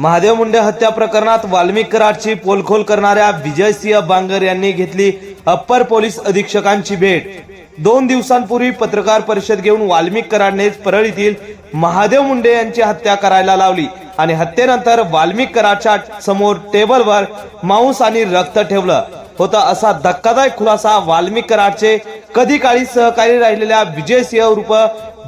महादेव मुंडे हत्या प्रकरणात वाल्मिक कराडची पोलखोल करणाऱ्या विजयसिंह बांगर यांनी घेतली अप्पर पोलीस अधीक्षकांची भेट. दोन दिवसांपूर्वी पत्रकार परिषद घेऊन वाल्मिक कराडने परळीतील महादेव मुंडे यांची हत्या करायला लावली आणि हत्येनंतर वाल्मिक कराडच्या समोर टेबलवर मांस आणि रक्त ठेवलं. होता असा धक्कादायक खुलासा वाल्मिक कराडचे कधी काळी सहकारी राहिलेल्या विजयसिंह रूप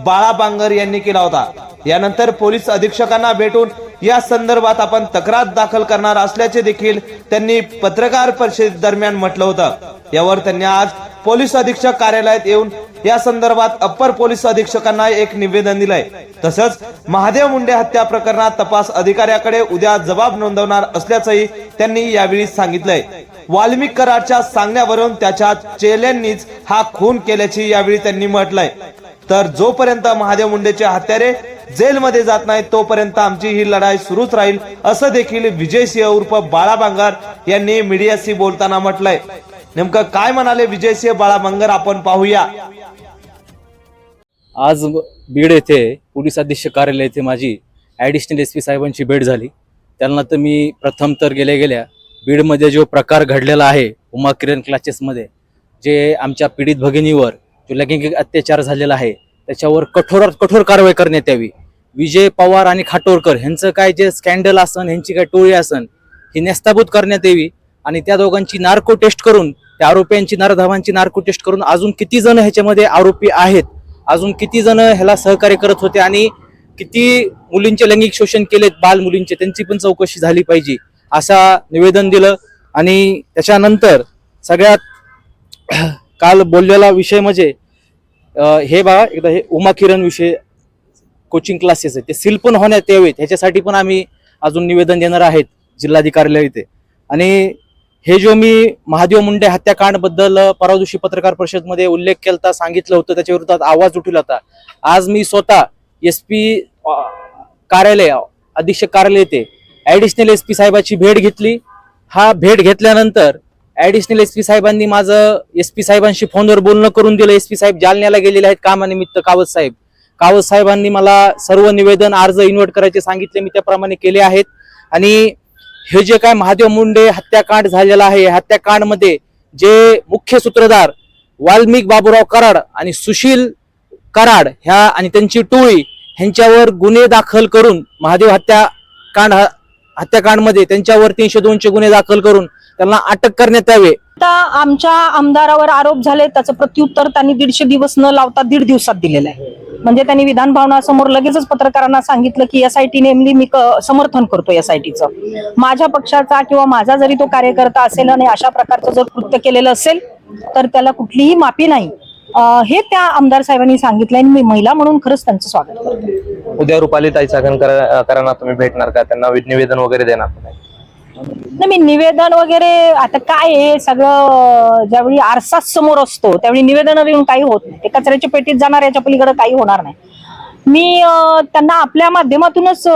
बाळा बांगर यांनी केला होता. यानंतर पोलीस अधीक्षकांना भेटून या संदर्भात आपण तक्रार दाखल करणार असल्याचे देखील त्यांनी पत्रकार परिषद दरम्यान म्हटलं होतं. यावर त्यांनी आज पोलीस अधीक्षक कार्यालयात येऊन या संदर्भात अप्पर पोलीस अधीक्षकांना एक निवेदन दिलंय. तसंच महादेव मुंडे हत्या प्रकरणात तपास अधिकाऱ्याकडे उद्या जबाब नोंदवणार असल्याचंही त्यांनी यावेळी सांगितलंय. वाल्मिक कराडच्या सांगण्यावरून त्याच्या चेल्यांनीच हा खून केल्याची यावेळी त्यांनी म्हटलंय. तर जोपर्यंत महादेव मुंडेचे हत्यारे जेलमध्ये जात नाही तोपर्यंत आमची ही लढाई सुरूच राहील असं देखील विजय सिंह उर्फ बाळा बांगर यांनी मीडियाशी बोलताना म्हटलंय. नेमकं काय म्हणाले विजय सिंह बाळा बांगर आपण पाहूया. आज बीड येथे पोलीस अधीक्षक कार्यालय येथे माझी ॲडिशनल एस पी साहेबांची भेट झाली. त्यांना तर मी प्रथम तर गेल्या गेल्या बीडमध्ये जो प्रकार घडलेला आहे उमा किरण क्लासेसमध्ये जे आमच्या पीडित भगिनीवर जो लैंगिक अत्याचार झालेला आहे त्याच्यावर कठोरात कठोर कारवाई करण्यात यावी. विजय पवार आणि खाटोरकर ह्यांचं काय जे स्कॅन्डल असन ह्यांची काय टोळी असन ही नेस्ताभूत करण्यात यावी. आणि त्या दोघांची नार्को टेस्ट करून त्या आरोपींची नरधावांची नार्को टेस्ट करून अजून किती जण ह्याच्यामध्ये आरोपी आहेत? अजून किती जण ह्याला सहकार्य करत होते? आणि किती मुलींचे लैंगिक शोषण केलेत बाल मुलींचे? त्यांची पण चौकशी झाली पाहिजे असा निवेदन दिलं. आणि त्याच्यानंतर सगळ्यात काल बोललेला विषय म्हणजे हे बघा एकदा हे उमा किरण विषय कोचिंग क्लासेस आहे ते सील पण होण्यात यावेत. ह्याच्यासाठी पण आम्ही अजून निवेदन देणार आहेत जिल्हाधिकाऱ्याला इथे. आणि हे जो मी महादेव मुंडे हत्याकांडबद्दल परवा दिवशी पत्रकार परिषदमध्ये उल्लेख केलता सांगितलं होतं त्याच्या विरोधात आवाज उठवला होता. आज मी स्वतः एस पी कार्यालय अधीक्षक कार्यालय येथे ॲडिशनल एस पी साहेबाची भेट घेतली. हा भेट घेतल्यानंतर ॲडिशनल एस पी साहेबांनी माझं एस पी साहेबांशी फोनवर बोलणं करून दिलं. एस पी साहेब जालन्याला गेलेले आहेत कामानिमित्त कावत साहेब. कावत साहेबांनी मला सर्व निवेदन अर्ज इन्व्हर्ट करायचे सांगितले मी त्याप्रमाणे केले आहेत. आणि हे जे काय महादेव मुंडे हत्याकांड झालेला आहे हत्याकांडमध्ये जे मुख्य सूत्रधार वाल्मिक बाबूराव कराड आणि सुशील कराड ह्या आणि त्यांची टोळी ह्यांच्यावर गुन्हे दाखल करून महादेव हत्याकांड हत्याकांडमध्ये त्यांच्यावर तीनशे दोनशे गुन्हे दाखल करून त्यांना अटक करण्यात यावे. आता आमच्या आमदारावर आरोप झाले त्याचं प्रत्युत्तर त्यांनी दीडशे दिवस न लावता दीड दिवसात दिलेलं आहे. म्हणजे त्यांनी विधान भवनासमोर लगेचच पत्रकारांना सांगितलं की एस आय टी नेमली मी समर्थन करतो एस आय टीचं माझ्या पक्षाचा किंवा माझा जरी तो कार्यकर्ता असेल आणि अशा प्रकारचं जर कृत्य केलेलं असेल तर त्याला कुठलीही माफी नाही. हे त्या आमदार साहेबांनी सांगितलं आणि मी महिला म्हणून खरंच त्यांचं स्वागत उद्या रुपाली ताई चाकणकरांना तुम्ही भेटणार का? त्यांना निवेदन वगैरे देणार नाही? मी निवेदन वगैरे आता काय आहे सगळं ज्यावेळी आरसाच समोर असतो त्यावेळी निवेदन देऊन काही होत नाही. ते कचऱ्याच्या पेटीत जाणार याच्या पलीकडे काही होणार नाही. मी त्यांना आपल्या माध्यमातूनच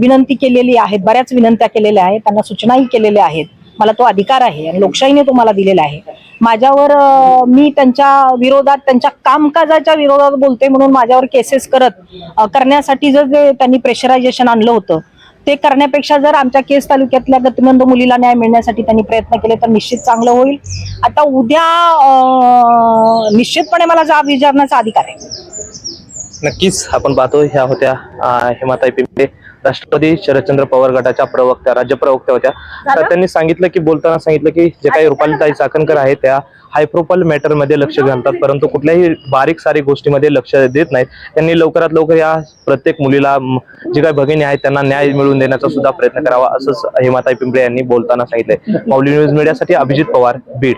विनंती केलेली आहेत बऱ्याच विनंत्या केलेल्या आहेत त्यांना सूचनाही केलेल्या आहेत. मला तो अधिकार आहे आणि लोकशाहीने तो मला दिलेला आहे. माझ्यावर मी त्यांच्या विरोधात त्यांच्या कामकाजाच्या विरोधात बोलते म्हणून माझ्यावर केसेस करत करण्यासाठी जर जे त्यांनी प्रेशरायझेशन आणलं होतं ते करण्यापेक्षा जर आमच्या केस तालुक्यातल्या गतिमंद मुलीला न्याय मिळण्यासाठी त्यांनी प्रयत्न केले तर निश्चित चांगलं होईल. आता उद्या निश्चितपणे मला जाब विचारण्याचा अधिकार आहे. नक्कीच आपण पाहतो ह्या होत्या हेमाताई पिंपे राष्ट्रवादी शरदचंद्र पवार गटाच्या प्रवक्त्या राज्य प्रवक्त्या होत्या. तर त्यांनी सांगितलं की बोलताना सांगितलं की जे काही रुपालीताई चाकणकर आहे त्या हाय प्रोफाईल मॅटरमध्ये लक्ष घालतात परंतु कुठल्याही बारीक सारीक गोष्टीमध्ये लक्ष देत नाहीत. त्यांनी लवकरात लवकर या प्रत्येक मुलीला जी काही भगिनी आहेत त्यांना न्याय मिळवून देण्याचा सुद्धा प्रयत्न करावा असंच हेमाताई पिंपळे यांनी बोलताना सांगितलंय. माऊली न्यूज मीडियासाठी अभिजित पवार बीड.